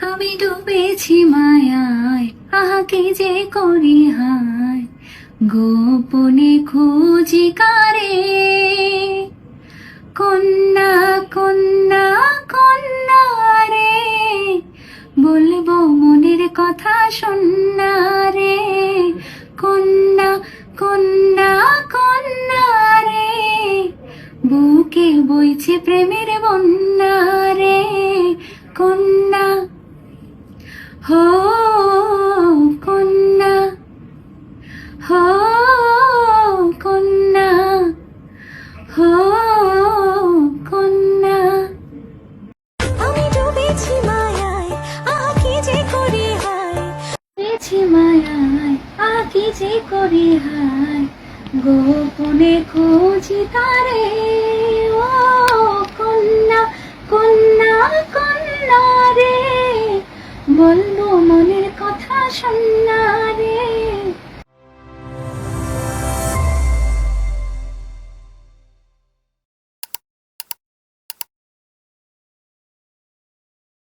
আমি ডুবেছি মায়ায় আহা কি যে করি হায়? গোপনে খুঁজি কারে? কন্যা কন্যা কন্যা রে বলব মনের কথা শোনা রে কন্যা কন্যা কন্যা রে বুকে বইছে প্রেমের বন্যা। কন্যা। আমি ডুবেছি মায়ায় আহা কি যে করি হায়। পেয়েছি মায়ায় আকি যে করি হায়। গোপনে খুঁজি তারে ও কন্যা কন্যা কন্যা রে। বলব মনের কথা শোনা